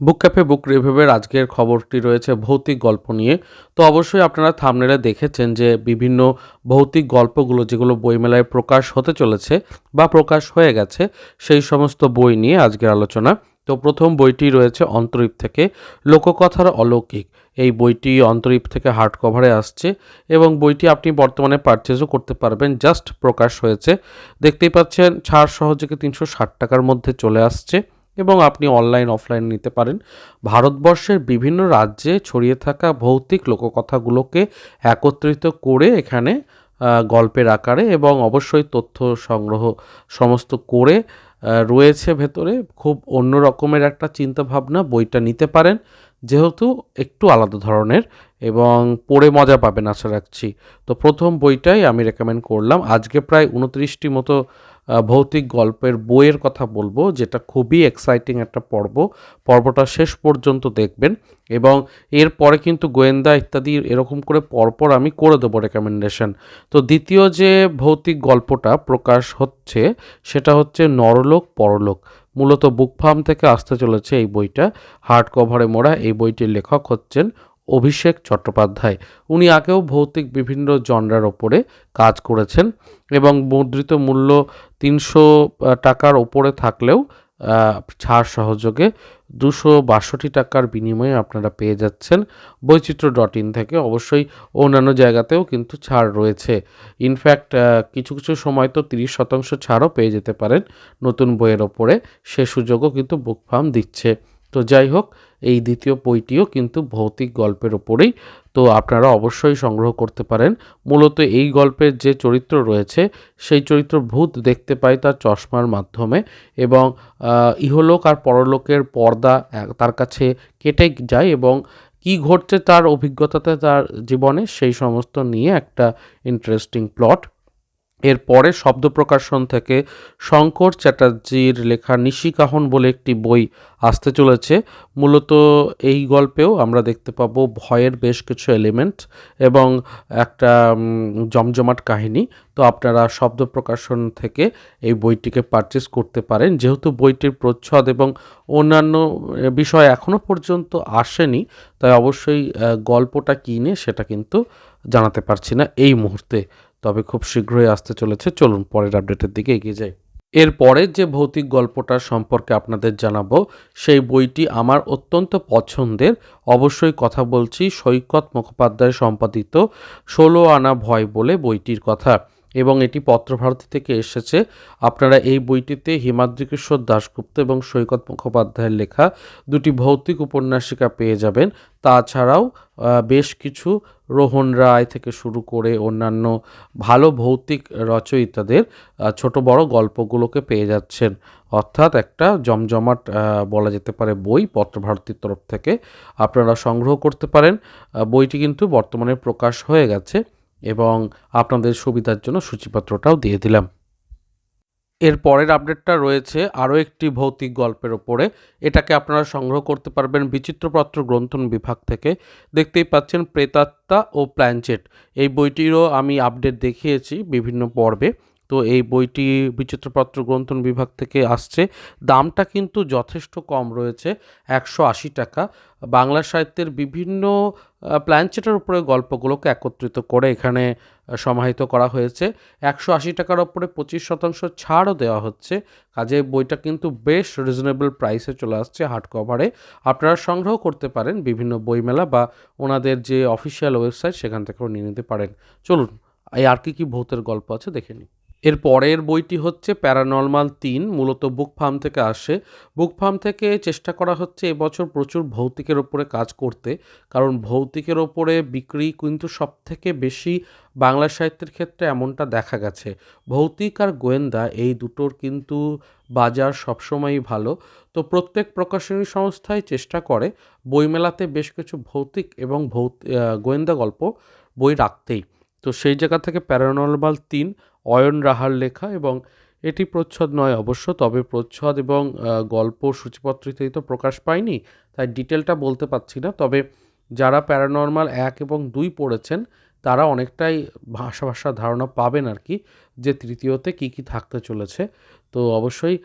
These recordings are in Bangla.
বুক ক্যাফে বুক রিভিউয়ের আজকের খবরটি রয়েছে ভৌতিক গল্প নিয়ে। তো অবশ্যই আপনারা থামনেলে দেখেছেন যে বিভিন্ন ভৌতিক গল্পগুলো যেগুলো বইমেলায় প্রকাশ হতে চলেছে বা প্রকাশ হয়ে গেছে, সেই সমস্ত বই নিয়ে আজকের আলোচনা। তো প্রথম বইটি রয়েছে অন্তরীপ থেকে, লোককথার অলৌকিক। এই বইটি অন্তরীপ থেকে হার্ড কভারে আসছে এবং বইটি আপনি বর্তমানে পারচেজও করতে পারবেন জাস্ট প্রকাশ হয়েছে। দেখতেই পাচ্ছেন, ছাড় সহযোগে তিনশো ষাট টাকার মধ্যে চলে আসছে। এবং আপনি অনলাইন অফলাইন নিতে পারেন। ভারতবর্ষের বিভিন্ন রাজ্যে ছড়িয়ে থাকা ভৌতিক লোককথাগুলোকে একত্রিত করে এখানে গল্পের আকারে এবং অবশ্যই তথ্য সংগ্রহ সমস্ত করে রয়েছে ভেতরে। খুব অন্য রকমের একটা চিন্তাভাবনা বইটা নিতে পারেন, যেহেতু একটু আলাদা ধরনের এবং পড়ে মজা পাবেন, আশা রাখছি। তো প্রথম বইটাই আমি রেকমেন্ড করলাম। আজকে প্রায় উনত্রিশটি মতো ভৌতিক গল্পের বইয়ের কথা বলব, যেটা খুবই এক্সাইটিং একটা পর্ব। পর্বটা শেষ পর্যন্ত দেখবেন এবং এরপরে কিন্তু গোয়েন্দা ইত্যাদি এরকম করে পরপর আমি করে দেবো রেকমেন্ডেশন তো দ্বিতীয় যে ভৌতিক গল্পটা প্রকাশ হচ্ছে, সেটা হচ্ছে নরলোক, পরলোক। মূলত বুক ফার্ম থেকে আসতে চলেছে এই বইটা। হার্ড কভারে মোড়া এই বইটির লেখক হচ্ছেন অভিষেক চট্টোপাধ্যায়। উনি আগেও ভৌতিক বিভিন্ন জনরার ওপরে কাজ করেছেন এবং মুদ্রিত মূল্য তিনশো টাকার ওপরে থাকলেও ছাড় সহযোগে দুশো বাষট্টি টাকার বিনিময়ে আপনারা পেয়ে যাচ্ছেন বৈচিত্র্য ডট ইন থেকে। অবশ্যই অন্যান্য জায়গাতেও কিন্তু ছাড় রয়েছে। ইনফ্যাক্ট কিছু কিছু সময় তো তিরিশ শতাংশ ছাড়ও পেয়ে যেতে পারেন নতুন বইয়ের ওপরে। সে সুযোগও কিন্তু বুক ফার্ম দিচ্ছে। তো যাই হোক, এই দ্বিতীয় বইটিও কিন্তু ভৌতিক গল্পের ওপরেই। তো আপনারা অবশ্যই সংগ্রহ করতে পারেন। মূলত এই গল্পের যে চরিত্র রয়েছে, সেই চরিত্র ভূত দেখতে পাই তার চশমার মাধ্যমে এবং ইহলোক আর পরলোকের পর্দা তার কাছে কেটে যায় এবং কি ঘটছে তার অভিজ্ঞতাতে তার জীবনে সেই সমস্ত নিয়ে একটা ইন্টারেস্টিং প্লট এরপরে শব্দ প্রকাশন থেকে শঙ্কর চ্যাটার্জির লেখা নিশিকাহন বলে একটি বই আসতে চলেছে। মূলত এই গল্পেও আমরা দেখতে পাব ভয়ের বেশ কিছু এলিমেন্ট এবং একটা জমজমাট কাহিনী। তো আপনারা শব্দ প্রকাশন থেকে এই বইটিকে পারচেস করতে পারেন। যেহেতু বইটির প্রচ্ছদ এবং অন্যান্য বিষয় এখনও পর্যন্ত আসেনি, তাই অবশ্যই গল্পটা কিনে সেটা কিন্তু জানাতে পারছি না এই মুহূর্তে। তবে খুব শীঘ্রই আসতে চলেছে। চলুন পরের আপডেটের দিকে এগিয়ে যাই। এরপরে যে ভৌতিক গল্পটা সম্পর্কে আপনাদের জানাব, সেই বইটি আমার অত্যন্ত পছন্দের। অবশ্যই কথা বলছি সৈকত মুখোপাধ্যায় সম্পাদিত ষোলো আনা ভয় বলে বইটির কথা। এবং এটি পত্রভারতী থেকে এসেছে। আপনারা এই বইটিতে হিমাদ্রিকেশ্বর দাশগুপ্ত এবং সৈকত মুখোপাধ্যায়ের লেখা দুটি ভৌতিক উপন্যাসিকা পেয়ে যাবেন। তাছাড়াও বেশ কিছু রোহন রায় থেকে শুরু করে অন্যান্য ভালো ভৌতিক রচয়িতাদের ছোট বড় গল্পগুলোকে পেয়ে যাচ্ছেন। অর্থাৎ একটা জমজমাট বলা যেতে পারে বই পত্রভারতীর তরফ থেকে। আপনারা সংগ্রহ করতে পারেন। বইটি কিন্তু বর্তমানে প্রকাশ হয়ে গেছে। এবং আপনাদের সুবিধার জন্য সূচিপত্রটাও দিয়ে দিলাম। এর পরের আপডেটটা রয়েছে আরও একটি ভৌতিক গল্পের ওপরে। এটাকে আপনারা সংগ্রহ করতে পারবেন বিচিত্রপত্র গ্রন্থন বিভাগ থেকে। দেখতেই পাচ্ছেন প্রেতাত্মা ও প্ল্যানচেট। এই বইটিরও আমি আপডেট দেখিয়েছি বিভিন্ন পর্বে। তো এই বইটি বিচিত্রপত্র গ্রন্থন বিভাগ থেকে আসছে। দামটা কিন্তু যথেষ্ট কম রয়েছে, একশো আশি টাকা। বাংলা সাহিত্যের বিভিন্ন প্ল্যানচেটের উপরে গল্পগুলোকে একত্রিত করে এখানে সমাহিত করা হয়েছে। একশো আশি টাকার ওপরে পঁচিশ শতাংশ ছাড়ও দেওয়া হচ্ছে। কাজে বইটা কিন্তু বেশ রিজনেবল প্রাইসে চলে আসছে হার্ড কভারে আপনারা সংগ্রহ করতে পারেন বিভিন্ন বইমেলা বা ওনাদের যে অফিসিয়াল ওয়েবসাইট সেখান থেকেও নিয়ে নিতে পারেন। চলুন, এই আর কি কী ভূতের গল্প আছে দেখে নিই। এর পরের বইটি হচ্ছে প্যারানর্মাল তিন, মূলত বুক ফার্ম থেকে আসে। বুক ফার্ম থেকে চেষ্টা করা হচ্ছে এবছর প্রচুর ভৌতিকের ওপরে কাজ করতে, কারণ ভৌতিকের ওপরে বিক্রি কিন্তু সব থেকে বেশি বাংলা সাহিত্যের ক্ষেত্রে এমনটা দেখা গেছে। ভৌতিক আর গোয়েন্দা এই দুটোর কিন্তু বাজার সবসময়ই ভালো। তো প্রত্যেক প্রকাশনী সংস্থাই চেষ্টা করে বইমেলাতে বেশ কিছু ভৌতিক এবং ভৌত গোয়েন্দা গল্প বই রাখতেই। তো সেই জায়গা থেকে প্যারানর্মাল তিন, অয়ন রাহার লেখা এবং এটি প্রচ্ছদ নয় অবশ্য, তবে প্রচ্ছদ এবং গল্প সূচিপত্রিতেই তো প্রকাশ পায়নি, তাই ডিটেলটা বলতে পারছি না। তবে যারা প্যারানর্মাল এক এবং দুই পড়েছেন, তারা অনেকটাই ভাষা ভাষা ধারণা পাবেন আর কি, যে তৃতীয়তে কি কি থাকতে চলেছে। তো অবশ্যই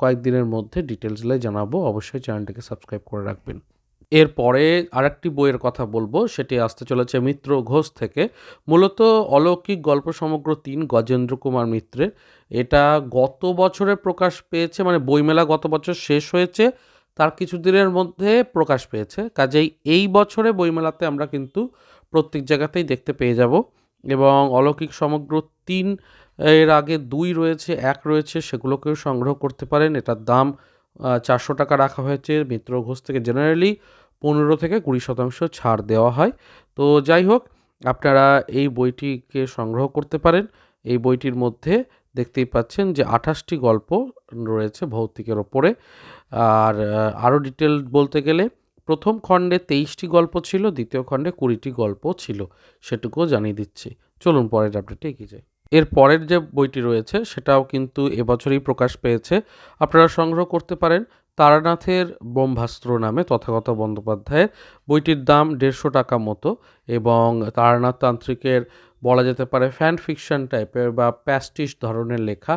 কয়েকদিনের মধ্যে ডিটেলসগুলো জানাব। অবশ্যই চ্যানেলটিকে সাবস্ক্রাইব করে রাখবেন। এরপরে আরেকটি বইয়ের কথা বলব, সেটি আসতে চলেছে মিত্র ঘোষ থেকে। মূলত অলৌকিক গল্প সমগ্র তিন গজেন্দ্র কুমার মিত্রের। এটা গত বছরে প্রকাশ পেয়েছে মানে বইমেলা গত বছর শেষ হয়েছে, তার কিছু দিনের মধ্যে প্রকাশ পেয়েছে। কাজেই এই বছরে বইমেলাতে আমরা কিন্তু প্রত্যেক জায়গাতেই দেখতে পেয়ে যাব এবং অলৌকিক সমগ্র তিন, এর আগে দুই রয়েছে, এক রয়েছে, সেগুলোকেও সংগ্রহ করতে পারেন। এটার দাম চারশো টাকা রাখা হয়েছে। মিত্র ঘোষ থেকে জেনারেলি পনেরো থেকে কুড়ি শতাংশ ছাড় দেওয়া হয়। তো যাই হোক, আপনারা এই বইটিকে সংগ্রহ করতে পারেন। এই বইটির মধ্যে দেখতেই পাচ্ছেন যে আঠাশটি গল্প রয়েছে ভৌতিকের ওপরে। আর আরও ডিটেল বলতে গেলে, প্রথম খণ্ডে তেইশটি গল্প ছিল, দ্বিতীয় খণ্ডে কুড়িটি গল্প ছিল। সেটুকুও জানিয়ে দিচ্ছি। চলুন পরের আপডেটে এগিয়ে যাই। এর পরের যে বইটি রয়েছে, সেটাও কিন্তু এবছরই প্রকাশ পেয়েছে। আপনারা সংগ্রহ করতে পারেন তারানাথের ব্রহ্মাস্ত্র নামে তথাগত বন্দ্যোপাধ্যায়ের বইটির দাম দেড়শো টাকা মতো এবং তারানাথ তান্ত্রিকের বলা যেতে পারে ফ্যান ফিকশন টাইপের বা প্যাস্টিস ধরনের লেখা।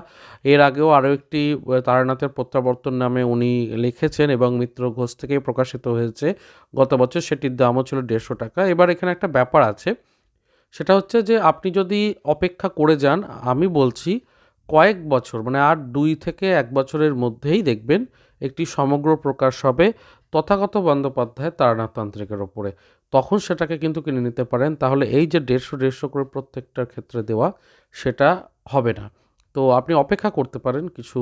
এর আগেও আরও একটি তারানাথের প্রত্যাবর্তন নামে উনি লিখেছেন এবং মিত্র ঘোষ থেকেই প্রকাশিত হয়েছে গত বছর। সেটির দামও ছিল দেড়শো টাকা। এবার এখানে একটা ব্যাপার আছে। সেটা হচ্ছে যে আপনি যদি অপেক্ষা করে যান, আমি বলছি কয়েক বছর মানে আর দুই থেকে এক বছরের মধ্যেই দেখবেন একটি সমগ্র প্রকাশ হবে তথাগত বন্দ্যোপাধ্যায় তারানাথ তান্ত্রিকের ওপরে। তখন সেটাকে কিন্তু কিনে নিতে পারেন, তাহলে এই যে দেড়শো দেড়শো করে প্রত্যেকটার ক্ষেত্রে দেওয়া সেটা হবে না। তো আপনি অপেক্ষা করতে পারেন কিছু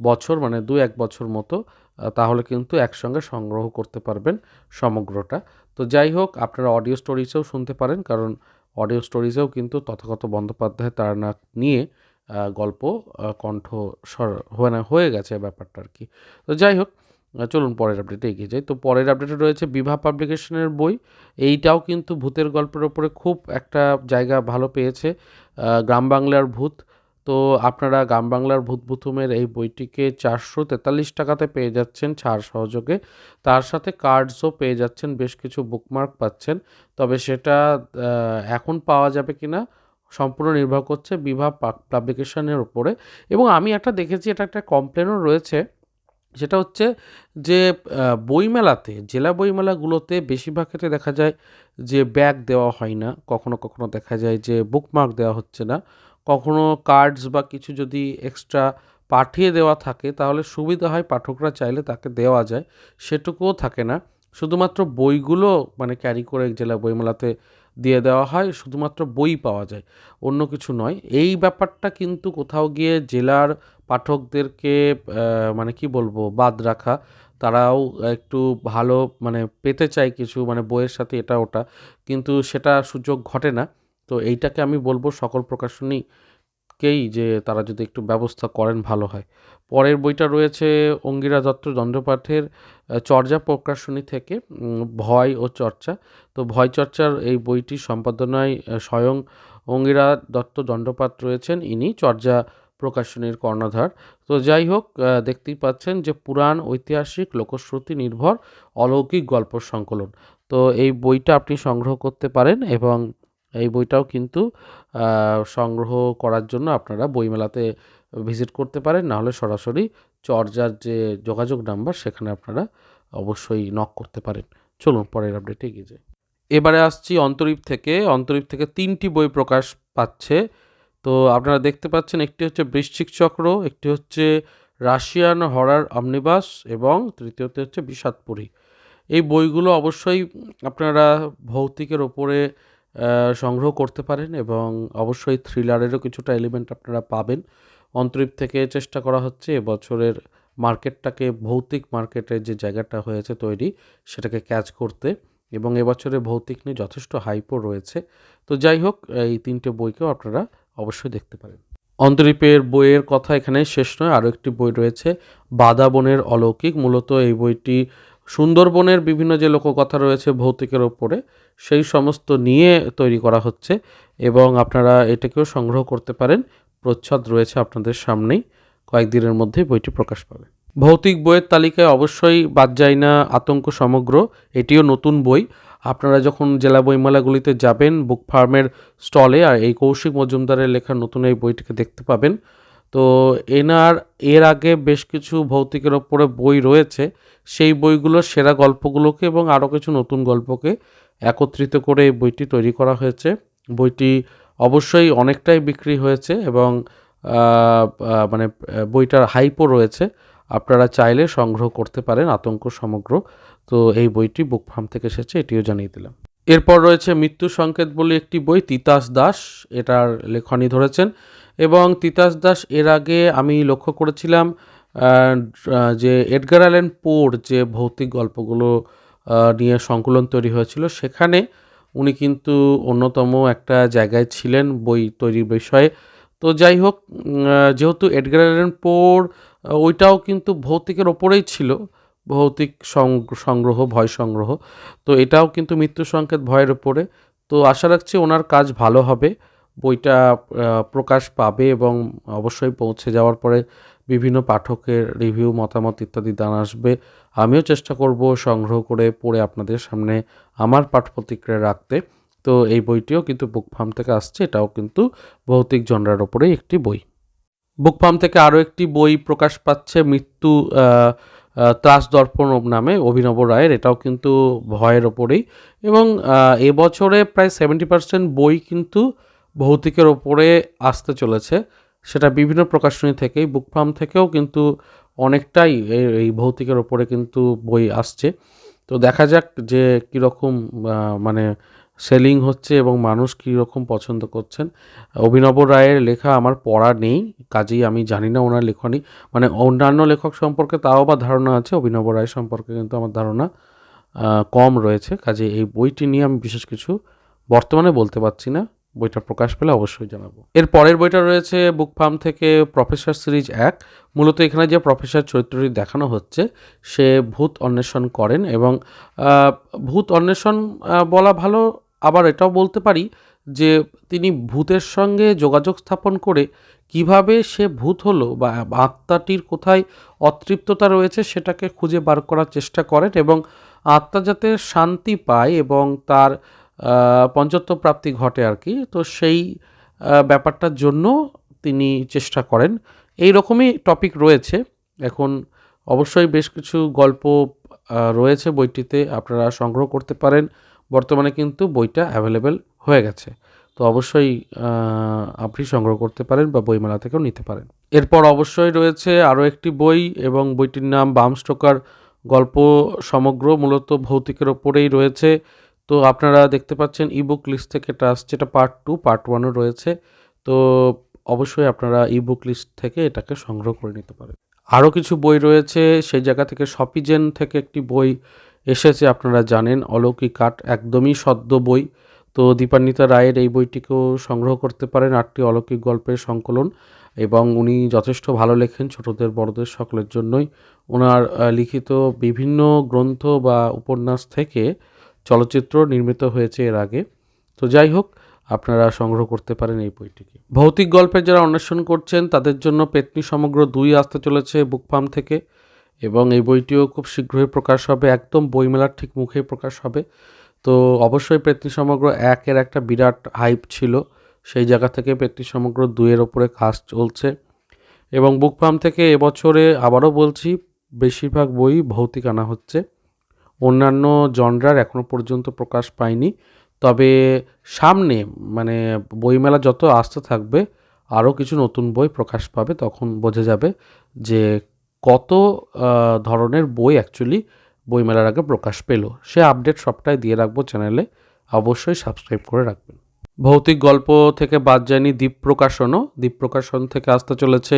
বছর মানে দু এক বছর মতো তাহলে কিন্তু একসঙ্গে সংগ্রহ করতে পারবেন সমগ্রটা। তো যাই হোক, আপনারা অডিও স্টোরিজেও শুনতে পারেন, কারণ অডিও স্টোরিজেও কিন্তু তথাগত বন্দ্যোপাধ্যায় তার নাক নিয়ে গল্প কণ্ঠস্বর কণ্ঠ স্বর হয়ে না, হয়ে গেছে ব্যাপারটা আর কি তো যাই হোক চলুন পরের আপডেটে এগিয়ে যাই। তো পরের আপডেটে রয়েছে বিভা পাবলিকেশনের বই। এইটাও কিন্তু ভূতের গল্পের ওপরে খুব একটা জায়গা ভালো পেয়েছে গ্রাম বাংলার ভূত। তো আপনারা গ্রাম বাংলার ভূত ভূতুমের এই বইটিকে চারশো তেতাল্লিশ টাকাতে পেয়ে যাচ্ছেন ছাড় সহযোগে। তার সাথে কার্ডসও পেয়ে যাচ্ছেন, বেশ কিছু বুকমার্ক পাচ্ছেন। তবে সেটা এখন পাওয়া যাবে কিনা সম্পূর্ণ নির্ভর করছে বিভা পাবলিকেশনের উপরে। এবং আমি একটা দেখেছি, এটা একটা কমপ্লেনও রয়েছে। সেটা হচ্ছে যে বইমেলাতে, জেলা বইমেলাগুলোতে বেশিরভাগ ক্ষেত্রে দেখা যায় যে ব্যাগ দেওয়া হয় না। কখনো কখনো দেখা যায় যে বুকমার্ক দেওয়া হচ্ছে না। কখনো কার্ডস বা কিছু যদি এক্সট্রা পাঠিয়ে দেওয়া থাকে, তাহলে সুবিধা হয় পাঠকরা চাইলে তাকে দেওয়া যায়। সেটুকুও থাকে না। শুধুমাত্র বইগুলো মানে ক্যারি করে জেলা বইমেলাতে দিয়ে দেওয়া হয়, শুধুমাত্র বই পাওয়া যায়, অন্য কিছু নয়। এই ব্যাপারটা কিন্তু কোথাও গিয়ে জেলার পাঠকদেরকে মানে কি বলব, বাদ রাখা, তারাও একটু ভালো মানে পেতে চায় কিছু মানে বইয়ের সাথে এটা ওটা কিন্তু সেটা সুযোগ ঘটে না। তো এইটাকে আমি বলব সকল প্রকাশনীকেই যে তারা যদি একটু ব্যবস্থা করেন ভালো হয়। পরের বইটা রয়েছে অঙ্গিরা দত্ত দণ্ডপাঠের চর্যা প্রকাশনী থেকে ভয় ও চর্চা। তো ভয় চর্চার এই বইটি সম্পাদনায় স্বয়ং অঙ্গিরা দত্ত দণ্ডপাঠ রয়েছেন। ইনি চর্যা প্রকাশনীর কর্ণধার। তো যাই হোক দেখতেই পাচ্ছেন যে পুরাণ, ঐতিহাসিক, লোকশ্রুতি নির্ভর, অলৌকিক গল্প সংকলন। তো এই বইটা আপনি সংগ্রহ করতে পারেন এবং এই বইটাও কিন্তু সংগ্রহ করার জন্য আপনারা বইমেলাতে ভিজিট করতে পারেন। নাহলে সরাসরি চর্যার যে যোগাযোগ নাম্বার, সেখানে আপনারা অবশ্যই নক করতে পারেন। চলুন, পরের আপডেটে এগিয়ে যাই। এবারে আসছি অন্তরীপ থেকে। অন্তরীপ থেকে তিনটি বই প্রকাশ পাচ্ছে। তো আপনারা দেখতে পাচ্ছেন, একটি হচ্ছে বৃশ্চিক চক্র, একটি হচ্ছে রাশিয়ান হরার অমনিবাস, এবং তৃতীয়টি হচ্ছে বিষাদপুরী। এই বইগুলো অবশ্যই আপনারা ভৌতিকের ওপরে সংগ্রহ করতে পারেন এবং অবশ্যই থ্রিলারেরও কিছুটা এলিমেন্ট আপনারা পাবেন। অন্তরীপ থেকে চেষ্টা করা হচ্ছে এবছরের মার্কেটটাকে, ভৌতিক মার্কেটের যে জায়গাটা হয়েছে তৈরি সেটাকে ক্যাচ করতে এবং এবছরে ভৌতিক নিয়ে যথেষ্ট হাইপও রয়েছে। তো যাই হোক, এই তিনটে বইকেও আপনারা অবশ্যই দেখতে পারেন। অন্তরীপের বইয়ের কথা এখানে শেষ নয়, আরও একটি বই রয়েছে বাদাবনের অলৌকিক। মূলত এই বইটি সুন্দরবনের বিভিন্ন যে লোককথা রয়েছে ভৌতিকের ওপরে, সেই সমস্ত নিয়ে তৈরি করা হচ্ছে এবং আপনারা এটাকেও সংগ্রহ করতে পারেন। প্রচ্ছদ রয়েছে আপনাদের সামনেই। কয়েকদিনের মধ্যেই বইটি প্রকাশ পাবে। ভৌতিক বইয়ের তালিকায় অবশ্যই বাদ যায় না আতঙ্ক সমগ্র, এটিও নতুন বই। আপনারা যখন জেলা বইমেলাগুলিতে যাবেন, বুক ফার্মের স্টলে, আর এই কৌশিক মজুমদারের লেখা নতুন এই বইটিকে দেখতে পাবেন। তো এনার এর আগে বেশ কিছু ভৌতিকের ওপরে বই রয়েছে। সেই বইগুলোর সেরা গল্পগুলোকে এবং আরও কিছু নতুন গল্পকে একত্রিত করে এই বইটি তৈরি করা হয়েছে। বইটি অবশ্যই অনেকটাই বিক্রি হয়েছে এবং মানে বইটার হাইপও রয়েছে। আপনারা চাইলে সংগ্রহ করতে পারেন আতঙ্ক সমগ্র। তো এই বইটি বুক ফার্ম থেকে এসেছে, এটিও জানিয়ে দিলাম। এরপর রয়েছে মৃত্যু সংকেত বলে একটি বই, তিতাস দাস, এটার লেখনী ধরেছেন। এবং তিতাস দাস এর আগে আমি লক্ষ্য করেছিলাম যে এডগার অ্যালেন পোর যে ভৌতিক গল্পগুলো নিয়ে সংকলন তৈরি হয়েছিল, সেখানে উনি কিন্তু অন্যতম একটা জায়গায় ছিলেন বই তৈরির বিষয়ে। তো যাই হোক যেহেতু এডগার অ্যালেন পোর ওইটাও কিন্তু ভৌতিকের ওপরেই ছিল। ভৌতিক সংগ্রহ, ভয় সংগ্রহ। তো এটাও কিন্তু মৃত্যু সংকেত ভয়ের ওপরে তো আশা রাখছি ওনার কাজ ভালো হবে। বইটা প্রকাশ পাবে এবং অবশ্যই পৌঁছে যাওয়ার পরে বিভিন্ন পাঠকের রিভিউ, মতামত ইত্যাদি দান আসবে। আমিও চেষ্টা করব সংগ্রহ করে পড়ে আপনাদের সামনে আমার পাঠ প্রতিক্রিয়া রাখতে। তো এই বইটিও কিন্তু বুক ফার্ম থেকে আসছে। এটাও কিন্তু ভৌতিক জনরার ওপরেই একটি বই। বুক ফার্ম থেকে আরও একটি বই প্রকাশ পাচ্ছে। মৃত্যু ত্রাস দর্পণ নামে অভিনব রায়ের, এটাও কিন্তু ভয়ের ওপরেই। এবং এবছরে প্রায় সেভেন্টি পার্সেন্ট বই কিন্তু ভৌতিকের ওপরে আসতে চলেছে। সেটা বিভিন্ন প্রকাশনী থেকেই বুক ফার্ম থেকেও কিন্তু অনেকটাই এই- এই ভৌতিকের ওপরে কিন্তু বই আসছে। তো দেখা যাক যে কীরকম মানে সেলিং হচ্ছে এবং মানুষ কীরকম পছন্দ করছেন। অভিনব রায়ের লেখা আমার পড়া নেই, কাজেই আমি জানি না ওনার লেখনী মানে অন্যান্য লেখক সম্পর্কে তাও বা ধারণা আছে, অভিনব রায় সম্পর্কে কিন্তু আমার ধারণা কম রয়েছে। কাজে এই বইটি নিয়ে আমি বিশেষ কিছু বর্তমানে বলতে পারছি না। বইটা প্রকাশ পেলে অবশ্যই জানাব। এর পরের বইটা রয়েছে বুক ফার্ম থেকে প্রফেসর সিরিজ এক। মূলত এখানে যে প্রফেসর চরিত্রটি দেখানো হচ্ছে, সে ভূত অন্বেষণ করেন এবং ভূত অন্বেষণ বলা ভালো আবার এটাও বলতে পারি যে তিনি ভূতের সঙ্গে যোগাযোগ স্থাপন করে কীভাবে সে ভূত হলো বা আত্মাটির কোথায় অতৃপ্ততা রয়েছে সেটাকে খুঁজে বার করার চেষ্টা করেন এবং আত্মা যাতে শান্তি পায় এবং তার পঞ্চত্ব প্রাপ্তি ঘটে আর কি, তো সেই ব্যাপারটার জন্য তিনি চেষ্টা করেন। এই রকমই টপিক রয়েছে। এখন অবশ্যই বেশ কিছু গল্প রয়েছে বইটিতে, আপনারা সংগ্রহ করতে পারেন। বর্তমানে কিন্তু বইটা অ্যাভেলেবেল হয়ে গেছে। তো অবশ্যই আপনি সংগ্রহ করতে পারেন বা বইমেলা থেকেও নিতে পারেন। এরপর অবশ্যই রয়েছে আরও একটি বই এবং বইটির নাম বাম স্টোকার গল্প সমগ্র, মূলত ভৌতিকের ওপরেই রয়েছে। তো আপনারা দেখতে পাচ্ছেন ইবুক লিস্ট থেকে এটা আসছে, এটা পার্ট টু পার্ট ওয়ানও রয়েছে। তো অবশ্যই আপনারা ইবুক লিস্ট থেকে এটাকে সংগ্রহ করে নিতে পারেন। আরও কিছু বই রয়েছে, সেই জায়গা থেকে সপিজেন থেকে একটি বই এসেছে, আপনারা জানেন, অলৌকিক কাঠ একদমই সদ্য বই। তো দীপান্বিতা রায়ের এই বইটিকেও সংগ্রহ করতে পারেন আটটি অলৌকিক গল্পের সংকলন এবং উনি যথেষ্ট ভালো লেখেন ছোটদের, বড়দের সকলের জন্যই। ওনার লিখিত বিভিন্ন গ্রন্থ বা উপন্যাস থেকে চলচ্চিত্র নির্মিত হয়েছে এর আগে। তো যাই হোক, আপনারা সংগ্রহ করতে পারেন এই বইটিকে। ভৌতিক গল্পের যারা অন্বেষণ করছেন, তাদের জন্য পেতনি সমগ্র দুই আসতে চলেছে বুক ফার্ম থেকে। এবং এই বইটিও খুব শীঘ্রই প্রকাশ হবে, একদম বইমেলার ঠিক মুখেই প্রকাশ হবে। তো অবশ্যই পেতনি সমগ্র একের একটা বিরাট হাইপ ছিল, সেই জায়গা থেকে পেতনি সমগ্র দুয়ের ওপরে কাজ চলছে। এবং বুক ফার্ম থেকে এবছরে আবারও বলছি, বেশিরভাগ বই ভৌতিক আনা হচ্ছে। অন্যান্য জনরার এখনও পর্যন্ত প্রকাশ পায়নি। তবে সামনে মানে বইমেলা যত আসতে থাকবে, আরও কিছু নতুন বই প্রকাশ পাবে, তখন বোঝা যাবে যে কত ধরনের বই অ্যাকচুয়ালি বইমেলার আগে প্রকাশ পেল। সে আপডেট সবটাই দিয়ে রাখব চ্যানেলে অবশ্যই সাবস্ক্রাইব করে রাখবেন। ভৌতিক গল্প থেকে বাদ যায়নি দ্বীপ প্রকাশনও। দ্বীপ প্রকাশন থেকে আসতে চলেছে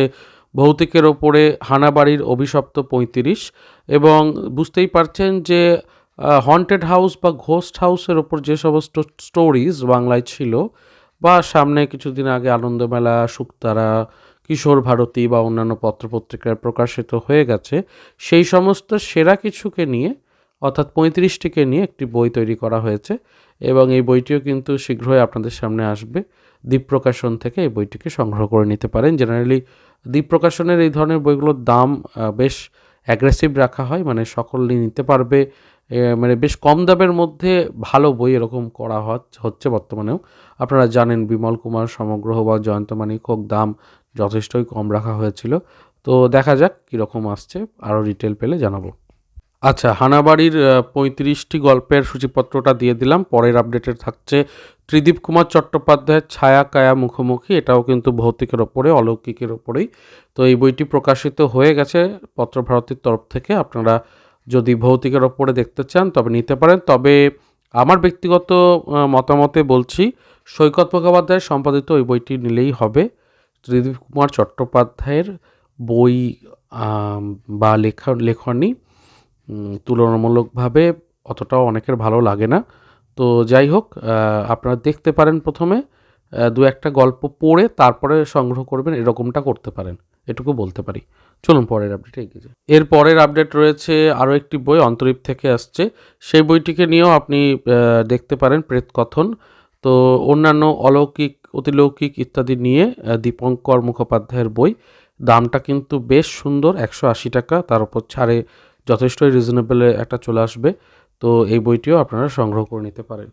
ভৌতিকের ওপরে হানাবাড়ির অভিশপ্ত পঁয়ত্রিশ এবং বুঝতেই পারছেন যে হন্টেড হাউস বা ঘোস্ট হাউসের ওপর যে সমস্ত স্টোরিজ বাংলায় ছিল বা সামনে কিছুদিন আগে আনন্দমেলা, শুকতারা কিশোর ভারতী বা অন্যান্য পত্রপত্রিকায় প্রকাশিত হয়ে গেছে, সেই সমস্ত সেরা কিছুকে নিয়ে, অর্থাৎ পঁয়ত্রিশটিকে নিয়ে একটি বই তৈরি করা হয়েছে এবং এই বইটিও কিন্তু শীঘ্রই আপনাদের সামনে আসবে। দ্বীপ প্রকাশন থেকে এই বইটিকে সংগ্রহ করে নিতে পারেন। জেনারেলি দ্বীপ প্রকাশনের এই ধরনের বইগুলোর দাম বেশ অ্যাগ্রেসিভ রাখা হয় মানে সকলেই নিতে পারবে। মানে বেশ কম দামের মধ্যে ভালো বই এরকম করা হচ- হচ্ছে বর্তমানেও। আপনারা জানেন বিমল কুমার, সমগ্রহ বা জয়ন্তমানিক হোক, দাম যথেষ্টই কম রাখা হয়েছিল। তো দেখা যাক কীরকম আসছে। আরও ডিটেল পেলে জানাব। আচ্ছা হানাবাড়ির পঁয়ত্রিশটি গল্পের সূচিপত্রটা দিয়ে দিলাম। পরের আপডেটে থাকছে ত্রিদীপ কুমার চট্টোপাধ্যায়ের ছায়া কায়া মুখোমুখি। এটাও কিন্তু ভৌতিকের ওপরে, অলৌকিকের ওপরেই। তো এই বইটি প্রকাশিত হয়ে গেছে পত্রভারতীর তরফ থেকে। আপনারা যদি ভৌতিকের ওপরে দেখতে চান তবে নিতে পারেন। তবে আমার ব্যক্তিগত মতামতে বলছি, সৈকত মুখোপাধ্যায়ের সম্পাদিত ওই বইটি নিলেই হবে। ত্রিদীপ কুমার চট্টোপাধ্যায়ের বই বা লেখা, লেখনী তুলনামূলকভাবে অতটাও অনেকের ভালো লাগে না। তো যাই হোক আপনারা দেখতে পারেন প্রথমে দু একটা গল্প পড়ে তারপরে সংগ্রহ করবেন, এরকমটা করতে পারেন, এটুকু বলতে পারি। চলুন পরের আপডেটে এগিয়ে যাই। এর পরের আপডেট রয়েছে আরও একটি বই, অন্তরীপ থেকে আসছে। সেই বইটিকে নিয়েও আপনি দেখতে পারেন প্রেতকথন। তো অন্যান্য অলৌকিক অতিলৌকিক ইত্যাদি নিয়ে দীপঙ্কর মুখোপাধ্যায়ের বই। দামটা কিন্তু বেশ সুন্দর, একশো আশি টাকা। তার উপর ছাড়ে যথেষ্টই রিজনেবলে একটা চলে আসবে। তো এই বইটিও আপনারা সংগ্রহ করে নিতে পারেন।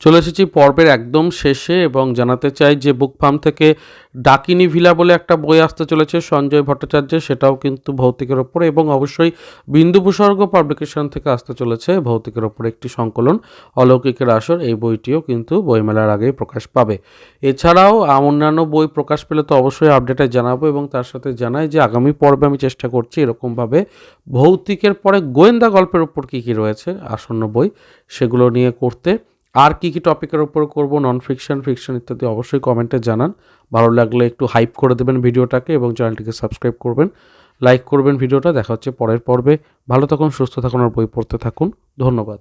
চলে এসেছি পর্বের একদম শেষে এবং জানাতে চাই যে বুক ফার্ম থেকে ডাকিনী ভিলা বলে একটা বই আসতে চলেছে, সঞ্জয় ভট্টাচার্যের সেটাও কিন্তু ভৌতিকের ওপরে এবং অবশ্যই বিন্দু ভূস্বর্গ পাবলিকেশন থেকে আসতে চলেছে ভৌতিকের ওপরে একটি সংকলন, অলৌকিকের আসর, এই বইটিও কিন্তু বইমেলার আগেই প্রকাশ পাবে। এছাড়াও অন্যান্য বই প্রকাশ পেলে তো অবশ্যই আপডেটে জানাব এবং তার সাথে জানাই যে আগামী পর্বে আমি চেষ্টা করছি এরকমভাবে ভৌতিকের পরে গোয়েন্দা গল্পের ওপর কী কী রয়েছে, আসন্ন বই সেগুলো নিয়ে করতে। আর কী কী টপিকের উপর করব নন ফিকশন ফিকশন ইত্যাদি অবশ্যই কমেন্টে জানান। ভালো লাগলে একটু হাইপ করে দেবেন ভিডিওটাকে এবং চ্যানেলটিকে সাবস্ক্রাইব করবেন লাইক করবেন ভিডিওটা। দেখা হচ্ছে পরের পর্বে। ভালো থাকুন, সুস্থ থাকুন, আর বই পড়তে থাকুন। ধন্যবাদ।